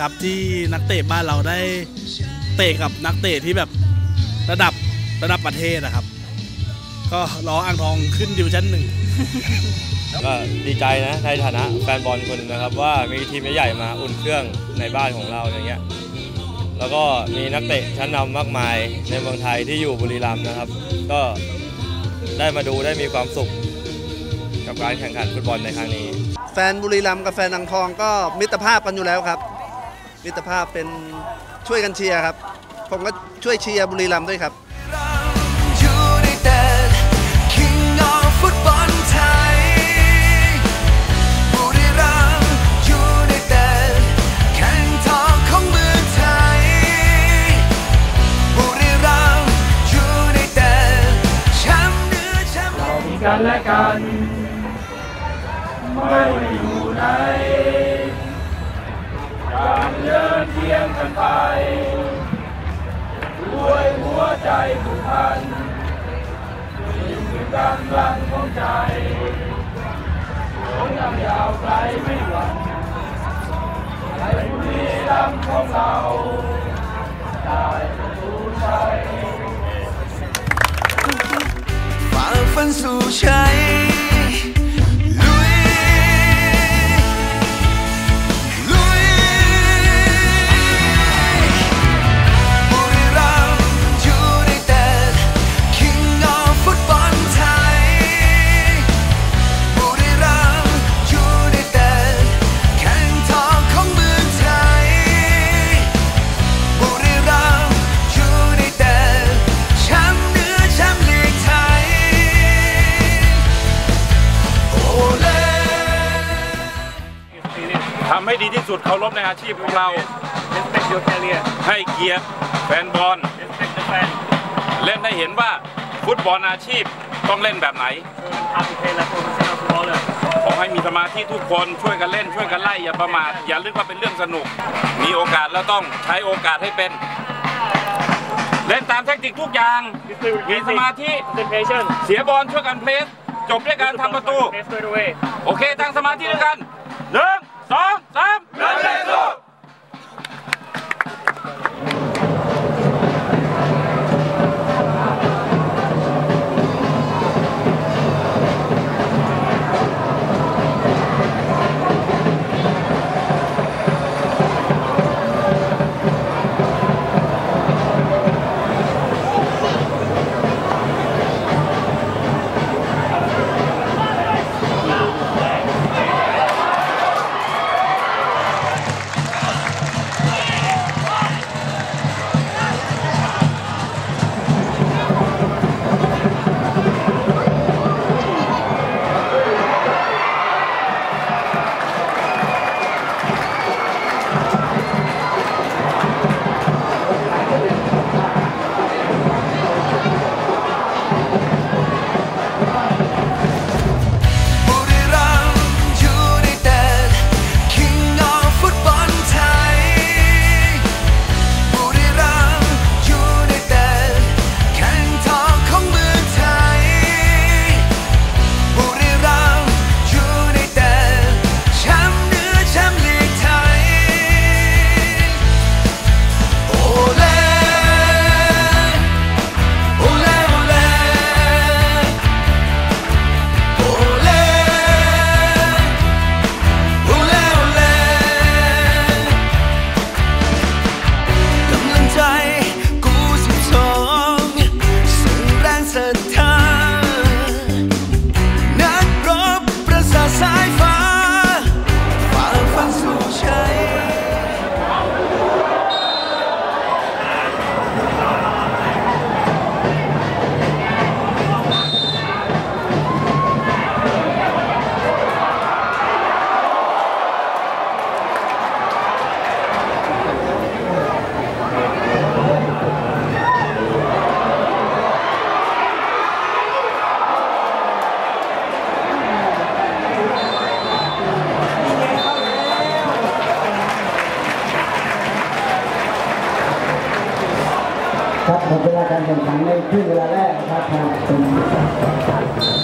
ครับที่นักเตะบ้านเราได้เตะกับนักเตะที่แบบระดับระดับประเทศนะครับ ก็ล้ออ่างทองขึ้นดิวชั่นหนึ่งก็ดีใจนะในฐานะแฟนบอลคนหนึงนะครับ ว่ามีทีมใหญ่ๆมาอุ่นเครื่องในบ้านของเราอย่างเงี้ยแล้วก็มีนักเตะชั้นนำมากมายในเมืองไทยที่อยู่บุรีรัมย์นะครับ ก็ได้มาดูได้มีความสุขกับการแข่งขันฟุตบอลในครั้งนี้ แฟนบุรีรัมย์กับแฟนอ่างทองก็มิตรภาพกันอยู่แล้วครับ มิตรภาพเป็นช่วยกันเชียร์ครับ ผมก็ช่วยเชียร์บุรีรัมย์ด้วยครับยูไนเต็ด King of ฟุตบอลไทยบุรีรัมย์ยูไนเต็ดแข่งทองของเมืองไทยบุรีรัมย์ยูไนเต็ดแชมป์เหนือแชมป์มีกันและกัน ไม่อยู่ไหน การเดินเทียงกันไปด้วยหัวใจผูกพันยิ่งคือกำลังของใจคนยังยาวไกลไม่หวั่น ทำให้ดีที่สุดเคารพในอาชีพของเรา Respect your career ให้เกียรติแฟนบอล Respect the fan เล่นได้เห็นว่าฟุตบอลอาชีพต้องเล่นแบบไหน how to play like professional footballer ขอให้มีสมาธิทุกคนช่วยกันเล่นช่วยกันไล่อย่าประมาทอย่าลึกว่าเป็นเรื่องสนุก มีโอกาสแล้วต้องใช้โอกาสให้เป็น เล่นตามเทคนิคทุกอย่าง มีสมาธิ concentration เสียบอลช่วยกันเพลสจบด้วยการทำประตู Play straight away โอเคตั้งสมาธิด้วยกันหนึ่ง สองส การแข่งขันในครึ่งเวลาแรกนะครับ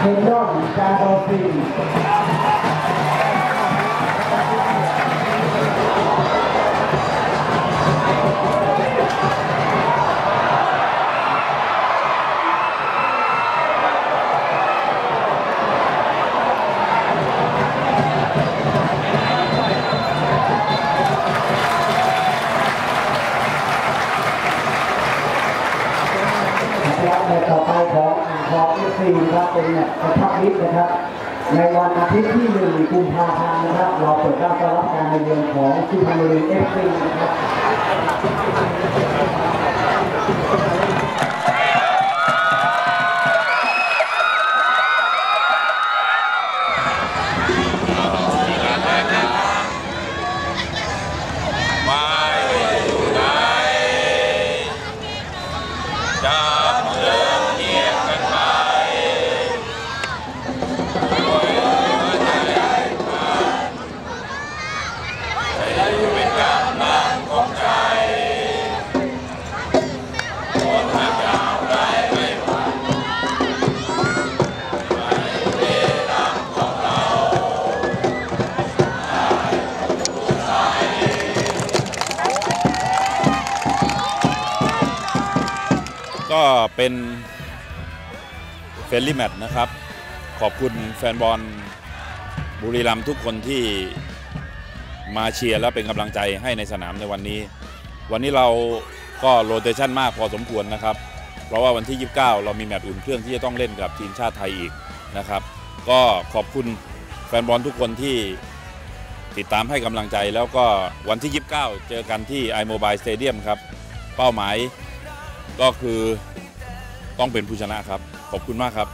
เฮน ทิตย์นะครับ ในวันอาทิตย์ที่1กุมภาพันธ์นะครับ เราเปิดรับต้อนรับการเรียนของสุพรรณบุรีเอฟซีนะครับ ก็เป็นเฟรนลี่แมตช์นะครับ ขอบคุณแฟนบอลบุรีรัมย์ทุกคนที่มาเชียร์และเป็นกำลังใจให้ในสนามในวันนี้ วันนี้เราก็โรเตชันมากพอสมควรนะครับ เพราะว่าวันที่ 29 เรามีแมตช์อุ่นเครื่องที่จะต้องเล่นกับทีมชาติไทยอีกนะครับ ก็ขอบคุณแฟนบอลทุกคนที่ติดตามให้กำลังใจแล้วก็วันที่ 29 เจอกันที่ iMobile Stadium ครับ เป้าหมาย ก็คือต้องเป็นผู้ชนะครับ ขอบคุณมากครับ